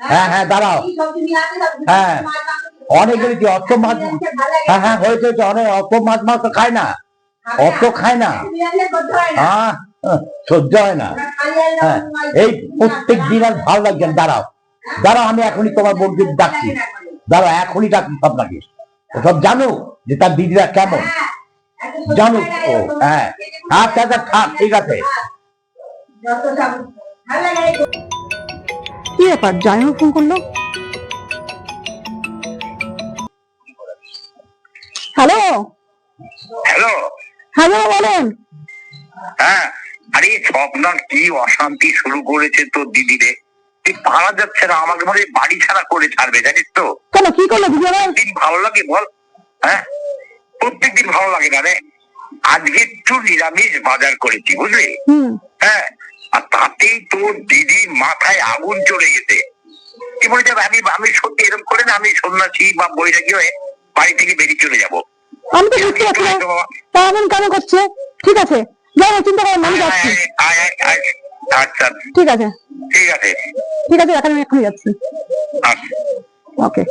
হ্যাঁ হ্যাঁ দাঁড়াও। হ্যাঁ। মাংস কিছু অনেক অত মাছ হ্যাঁ হ্যাঁ হয়েছে অনেক অত মাছ মাছ তো খায় না। অত খায় না। হয় সহ্য হয় না। হ্যাঁ, এই প্রত্যেক দিন আর ভালো লাগছে দাঁড়াও। দাঁড়াও আমি এখনই তোমার বন্ধু ডাকছি। দাঁড়াও এখনই ডাকছি আপনাকে সব জানো যে তার দিদিরা কেমন? হ্যাঁ, জানো হয় তো, হ্যাঁ। আচ্ছা, আচ্ছা, থাক, ঠিক আছে। কি ব্যাপার জামাইবাবু ফোন করল। হ্যালো? হ্যালো? হ্যালো বলেন। হ্যাঁ আরে স্বপ্নার কি অশান্তি শুরু করেছে তোর দিদি রে তুই পারা যাচ্ছে না আমাকে বাড়ি ছাড়া করে ছাড়বে জানিস তো। কেন কি করল দিদি দিন ভালো লাগে বল। হ্যাঁ প্রত্যেক দিন ভালো লাগে না রে। আজকে একটু নিরামিষ বাজার করেছি বুঝলি? হ্যাঁ আর তাতেই তোর দিদির মাথায় আগুন চলে গেছে। কি বলে যাবে? আমি আমি সত্যি এরকম করে না আমি সন্ন্যাসী বা বৈরাগী হয়ে বাড়ি থেকে বেরিয়ে চলে যাব। আমি তো পারছি তা এমন কেন করছে। ঠিক আছে। যাই হোক, চিন্তা করেন না, আমি যাচ্ছি। আচ্ছা। ঠিক আছে। ঠিক আছে। ঠিক আছে এখন আমি এক্ষুনি যাচ্ছি। আচ্ছা। ওকে।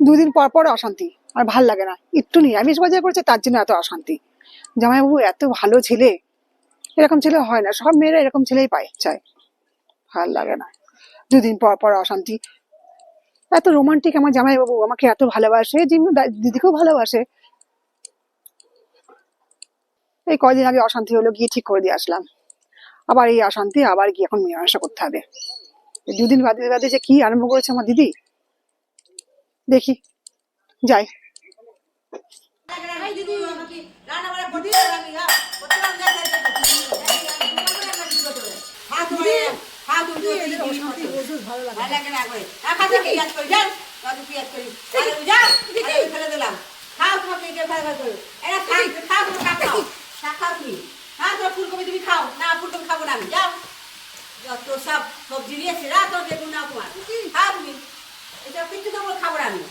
দুদিন পর পর অশান্তি আর ভালো লাগে না। একটু নিরামিষ বাজার করছে তার জন্য এত অশান্তি। জামাইবাবু এত ভালো ছেলে। এরকম ছেলে হয় না, সব মেয়েরা এরকম ছেলেই পায়, চায়। ভালো লাগে না। দুদিন পর পর অশান্তি। এত রোমান্টিক আমার জামাইবাবু, আমাকে এত ভালোবাসে দিদিকেও ভালোবাসে। এই কদিন আগে অশান্তি হলো, গিয়ে ঠিক করে দিয়ে আসলাম। আবার এই অশান্তি, আবার গিয়ে এখন মীমাংসা করতে হবে। দুদিন বাদে বাদে যে কি আরম্ভ করেছে আমার দিদি? দেখি। যাই। যত সব সবজি নিয়ে সেরা তোর দেখুন না তোমার খাও তুমি এসব কিন্তু তোমার খাব না আমি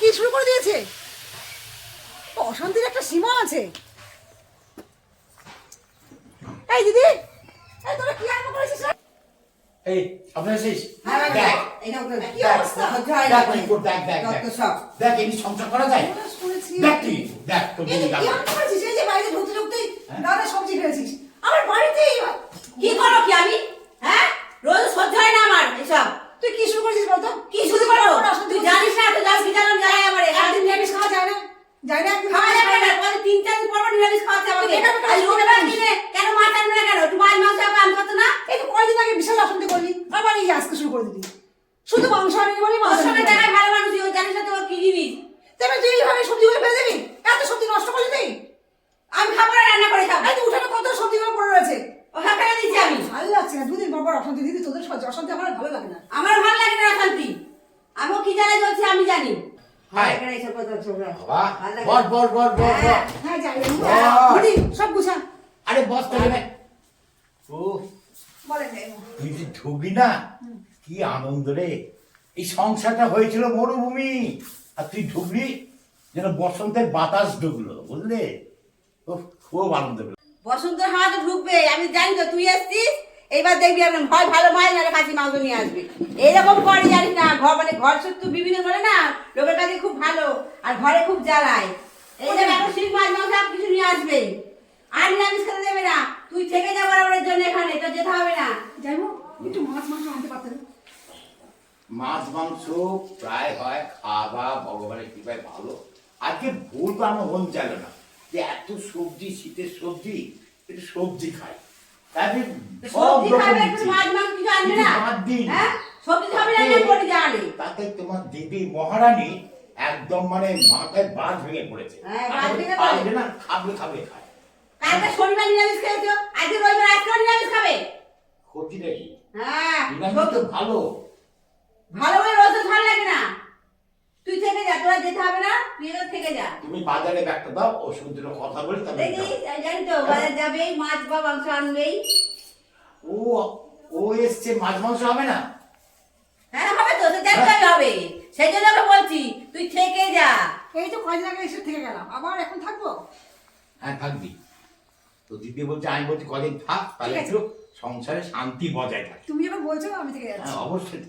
কি শুরু করে দিয়েছে অশান্তির একটা সীমা আছে এই দিদি এই তোরা কি আরম্ভ করেছিস? এই আপনার শেষ হ্যাঁ, দেখ দেখ? দেখ, দেখ, এমনি সংসার করা যায়। দেখ তুই দেখ তোর এই দিদি কি গাল। আরম্ভ করেছিস? এই যে বাইরে ঢুকতে ঢুকতেই হ্যাঁ? দাদা সবজি ফেলেছিস। আমার বাড়িতেই কি করো কি আমি হ্যাঁ রোজ সহ্য হয় না আমার এসব তুই কি শুরু করেছিস বলতো কি শুরু করো ওরা অশান্তি তুই জানিস না তুই জানিস কি জানো জানাই আমার একদিন নিরামিষ খাওয়া যায় না যায় না একদিন খাওয়া যাবে না পরে তিন চার দিন পর পর নিরামিষ খাওয়াতে আমাকে এটা আমি আর কাজ রবিবার করি। দিনে কেন মাছ আনবে না কেন তুই মাছ মাংস আনতে পারতো না এই তো কয়দিন আগে বিশাল অশান্তি করলি আবার এই আজকে শুরু করে দিলি শুধু মাংস আনি বলি মাংস সঙ্গে দেখায় ভালো মানুষ ও জানিস না তোর কি জিনিস? তবে তুই এইভাবে সবজিগুলো ফেলে দিবি এত সবজি নষ্ট করলি তুই? আমি খাবার রান্না করে খাব। এই তো উঠানে কত সবজিগুলো পড়ে রয়েছে? ওখানে ফেলে দিচ্ছি আমি। ভালো লাগছে না দুদিন পর পর অশান্তি দিদি তোদের সহ্য অশান্তি আমার ভালো লাগে না। আমার ভালো লাগে না শান্তি আমিও কি জানাই চলছে আমি জানি। হাই। বস না। বস বস বস। হ্যাঁ। হ্যাঁ যাই। সব গুছা। আরে বস তো নেবে ও যাই তুই যে ঢুকলি না কি আনন্দ রে? এই সংসারটা হয়েছিল মরুভূমি। আর তুই ঢুকলি যেন বসন্তের বাতাস ঢুকলো বুঝলে? উফ, খুব আনন্দ পেলাম। বসন্ত হাওয়া তো ঢুকবে আমি জানি তো তুই এসছিস। এইবার দেখবি একদম হয় ভালো মাছ নাহলে খাসি মাংস নিয়ে আসবে। এইরকম করে জানিস না ঘর মানে ঘর শত্রু বিভিন্ন বলে না লোকের কাছে খুব ভালো আর ঘরে খুব জ্বালায়। এই যে এখন শিখ মাছ মাংস সব কিছু নিয়ে আসবে। আর নিরামিষ খেতে দেবে না। তুই থেকে যা বরাবরের জন্য এখানে তো যেতে হবে না। যাইবো একটু মাছ মাংস আনতে পারতেন। মাছ মাংস প্রায় হয় খাওয়া ভগবানের কৃপায় ভালো। আজকে ভুল তো আমার মন চাইল না যে এত সবজি শীতের সবজি একটু সবজি খাই। সব রকম। হ্যাঁ? তাতে তোমার দিদি মহারানী একদম মানে মাথায় বাজ ভেঙে পড়েছে। হ্যাঁ, পড়েছে। না খাবে খাবে খায়। কালকে শনিবার নিরামিষ খেয়েছো? আজকে রবিবার আজকেও নিরামিষ খাবে? ক্ষতি নাকি হ্যাঁ তো ভালো। ভালো করে রোজ ভালো লাগে না। তুই থেকে যা তোরা যেতে হবে না তুই এবার থেকে যা। তুমি বাজারে ব্যাগটা দাও ও সুন্দর কথা বলি তবে দেখি জানি তো বাজার যাবেই মাছ বা মাংস আনবেই। ও ও এসছে মাছ মাংস হবে না? হ্যাঁ হবে তো তো দেখতে হবে। সেই জন্য আমি বলছি তুই থেকে যা। এই তো কয়দিন আগে এসে থেকে গেলাম আবার এখন থাকব? হ্যাঁ থাকবি। তো দিদি বলছে আমি বলছি কদিন থাক তাহলে একটু সংসারে শান্তি বজায় থাকে। তুমি যখন বলছো আমি থেকে যাচ্ছি। হ্যাঁ অবশ্যই।